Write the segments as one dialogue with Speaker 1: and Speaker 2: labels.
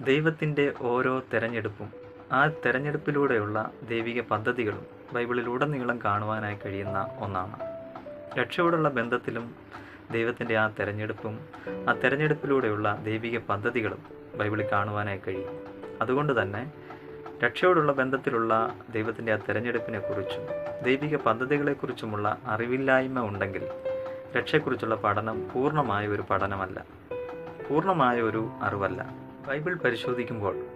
Speaker 1: ദൈവത്തിന്റെ ഓരോ തെരഞ്ഞെടുപ്പും ആ തെരഞ്ഞെടുപ്പിലൂടെയുള്ള ദൈവിക പദ്ധതികളും ബൈബിളിലുടനീളം കാണുവാനായി കഴിയുന്ന ഒന്നാണ്. രക്ഷയോടുള്ള ബന്ധത്തിലും ദൈവത്തിന്റെ ആ തെരഞ്ഞെടുപ്പും ആ തെരഞ്ഞെടുപ്പിലൂടെയുള്ള ദൈവിക പദ്ധതികളും ബൈബിളിൽ കാണുവാനായി കഴിയും. അതുകൊണ്ട് തന്നെ രക്ഷയോടുള്ള ബന്ധത്തിലുള്ള ദൈവത്തിന്റെ ആ തെരഞ്ഞെടുപ്പിനെക്കുറിച്ചും ദൈവിക പദ്ധതികളെക്കുറിച്ചുമുള്ള അറിവില്ലായ്മ ഉണ്ടെങ്കിൽ രക്ഷയെക്കുറിച്ചുള്ള പഠനം പൂർണമായ ഒരു പഠനമല്ല. പൂർണമായ ഒരു അറിവല്ല. ബൈബിൾ പരിശോധിക്കുമ്പോൾ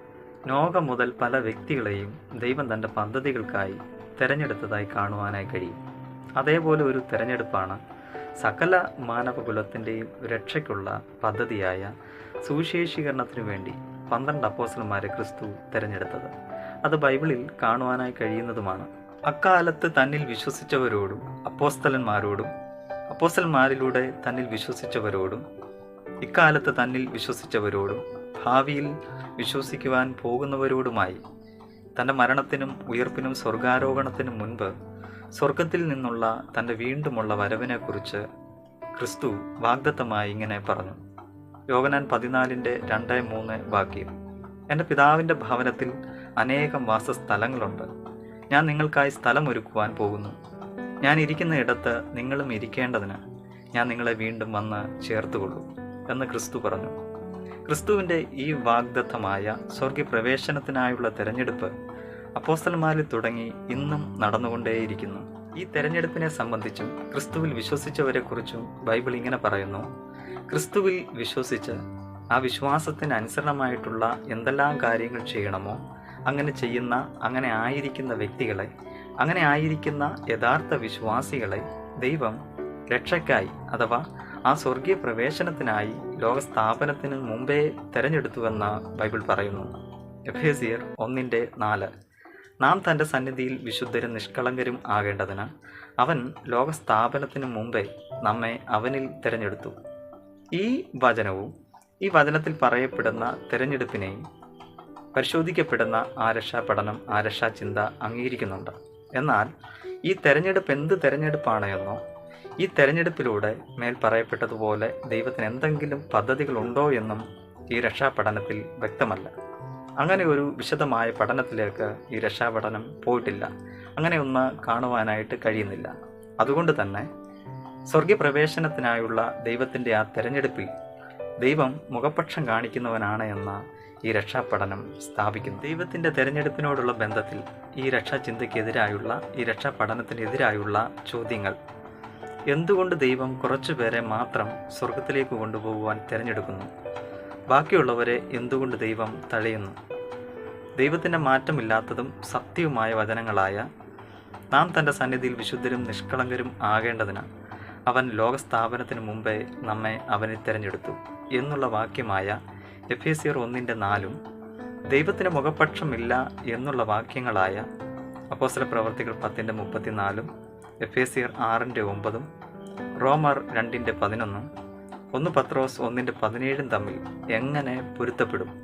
Speaker 1: നോക മുതൽ പല വ്യക്തികളെയും ദൈവം തന്റെ പദ്ധതികൾക്കായി തിരഞ്ഞെടുത്തതായി കാണുവാനായി കഴിയും. അതേപോലെ ഒരു തിരഞ്ഞെടുപ്പാണ് സകല മാനവകുലത്തിന്റെയും രക്ഷയ്ക്കുള്ള പദ്ധതിയായ സുവിശേഷീകരണത്തിനു വേണ്ടി പന്ത്രണ്ട് അപ്പോസലന്മാരെ ക്രിസ്തു തിരഞ്ഞെടുത്തത്. അത് ബൈബിളിൽ കാണുവാനായി കഴിയുന്നതുമാണ്. അക്കാലത്ത് തന്നിൽ വിശ്വസിച്ചവരോടും അപ്പോസ്തലന്മാരോടും അപ്പോസ്തലന്മാരിലൂടെ തന്നിൽ വിശ്വസിച്ചവരോടും ഇക്കാലത്ത് തന്നിൽ വിശ്വസിച്ചവരോടും ഭാവിയിൽ വിശ്വസിക്കുവാൻ പോകുന്നവരോടുമായി തന്റെ മരണത്തിനും ഉയർപ്പിനും സ്വർഗാരോഹണത്തിനും മുൻപ് സ്വർഗത്തിൽ നിന്നുള്ള തന്റെ വീണ്ടുമുള്ള വരവിനെക്കുറിച്ച് ക്രിസ്തു വാഗ്ദത്തമായി ഇങ്ങനെ പറഞ്ഞു. യോഗനാൻ പതിനാലിന്റെ രണ്ട് മൂന്ന് വാക്യം. എന്റെ പിതാവിന്റെ ഭവനത്തിൽ അനേകം വാസസ്ഥലങ്ങളുണ്ട്. ഞാൻ നിങ്ങൾക്കായി സ്ഥലം സ്ഥലമൊരുക്കുവാൻ പോകുന്നു. ഞാൻ ഇരിക്കുന്ന ഇടത്ത് നിങ്ങളും ഇരിക്കേണ്ടതിന് ഞാൻ നിങ്ങളെ വീണ്ടും വന്ന് ചേർത്തുകൊള്ളൂ എന്ന് ക്രിസ്തു പറഞ്ഞു. ക്രിസ്തുവിന്റെ ഈ വാഗ്ദത്തമായ സ്വർഗപ്രവേശനത്തിനായുള്ള തിരഞ്ഞെടുപ്പ് അപ്പോസ്തലന്മാരിൽ തുടങ്ങി ഇന്നും നടന്നുകൊണ്ടേയിരിക്കുന്നു. ഈ തെരഞ്ഞെടുപ്പിനെ സംബന്ധിച്ചും ക്രിസ്തുവിൽ വിശ്വസിച്ചവരെക്കുറിച്ചും ബൈബിൾ ഇങ്ങനെ പറയുന്നു. ക്രിസ്തുവിൽ വിശ്വസിച്ച് ആ വിശ്വാസത്തിന് അനുസരണമായിട്ടുള്ള എന്തെല്ലാം കാര്യങ്ങൾ ചെയ്യണമോ അങ്ങനെ ചെയ്യുന്ന അങ്ങനെ ആയിരിക്കുന്ന വ്യക്തികളെ അങ്ങനെ ആയിരിക്കുന്ന യഥാർത്ഥ വിശ്വാസികളെ ദൈവം രക്ഷയ്ക്കായി അഥവാ ആ സ്വർഗീയ പ്രവേശനത്തിനായി ലോകസ്ഥാപനത്തിന് മുമ്പേ തെരഞ്ഞെടുത്തുവെന്ന് ബൈബിൾ പറയുന്നു. എഫേസിയർ ഒന്നിന്റെ നാല്. നാം തന്റെ സന്നിധിയിൽ വിശുദ്ധരും നിഷ്കളങ്കരും ആകേണ്ടതിന് അവൻ ലോകസ്ഥാപനത്തിന് മുമ്പേ നമ്മെ അവനിൽ തിരഞ്ഞെടുത്തു. ഈ വചനവും ഈ വചനത്തിൽ പറയപ്പെടുന്ന തിരഞ്ഞെടുപ്പിനെയും പരിശോധിക്കപ്പെടുന്ന ആരക്ഷാ പഠനം ആരക്ഷാ ചിന്ത അംഗീകരിക്കുന്നുണ്ട്. എന്നാൽ ഈ തെരഞ്ഞെടുപ്പ് എന്ത് തെരഞ്ഞെടുപ്പാണ് എന്നോ ഈ തെരഞ്ഞെടുപ്പിലൂടെ മേൽ പറയപ്പെട്ടതുപോലെ ദൈവത്തിന് എന്തെങ്കിലും പദ്ധതികളുണ്ടോ എന്നും ഈ രക്ഷാപഠനത്തിൽ വ്യക്തമല്ല. അങ്ങനെ ഒരു വിശദമായ പഠനത്തിലേക്ക് ഈ രക്ഷാപഠനം പോയിട്ടില്ല. അങ്ങനെ ഒന്ന് കാണുവാനായിട്ട് കഴിയുന്നില്ല. അതുകൊണ്ട് തന്നെ സ്വർഗപ്രവേശനത്തിനായുള്ള ദൈവത്തിന്റെ ആ തെരഞ്ഞെടുപ്പിൽ ദൈവം മുഖപക്ഷം കാണിക്കുന്നവനാണ് എന്ന ഈ രക്ഷാപഠനം സ്ഥാപിക്കുന്നു. ദൈവത്തിന്റെ തെരഞ്ഞെടുപ്പിനോടുള്ള ബന്ധത്തിൽ ഈ രക്ഷാചിന്തയ്ക്കെതിരായുള്ള ഈ രക്ഷാപഠനത്തിനെതിരായുള്ള ചോദ്യങ്ങൾ എന്തുകൊണ്ട് ദൈവം കുറച്ചുപേരെ മാത്രം സ്വർഗത്തിലേക്ക് കൊണ്ടുപോകുവാൻ തിരഞ്ഞെടുക്കുന്നു? ബാക്കിയുള്ളവരെ എന്തുകൊണ്ട് ദൈവം തഴയുന്നു ദൈവത്തിന്റെ മാറ്റമില്ലാത്തതും സത്യവുമായ വചനങ്ങളായ നാം തന്റെ സന്നിധിയിൽ വിശുദ്ധരും നിഷ്കളങ്കരും ആകേണ്ടതിന് അവൻ ലോകസ്ഥാപനത്തിന് മുമ്പേ നമ്മെ അവനെ തിരഞ്ഞെടുത്തു എന്നുള്ള വാക്യമായ എഫ് എ സിയർ ഒന്നിന്റെ നാലും ദൈവത്തിന് മുഖപക്ഷമില്ല എന്നുള്ള വാക്യങ്ങളായ അപ്പോസല പ്രവർത്തികൾ പത്തിന്റെ മുപ്പത്തിനാലും എഫ് എ സിയർ ആറിന്റെ ഒമ്പതും റോമർ രണ്ടിന്റെ പതിനൊന്നും ഒന്ന് പത്രോസ് ഒന്നിന്റെ പതിനേഴും തമ്മിൽ എങ്ങനെ പൊരുത്തപ്പെടും?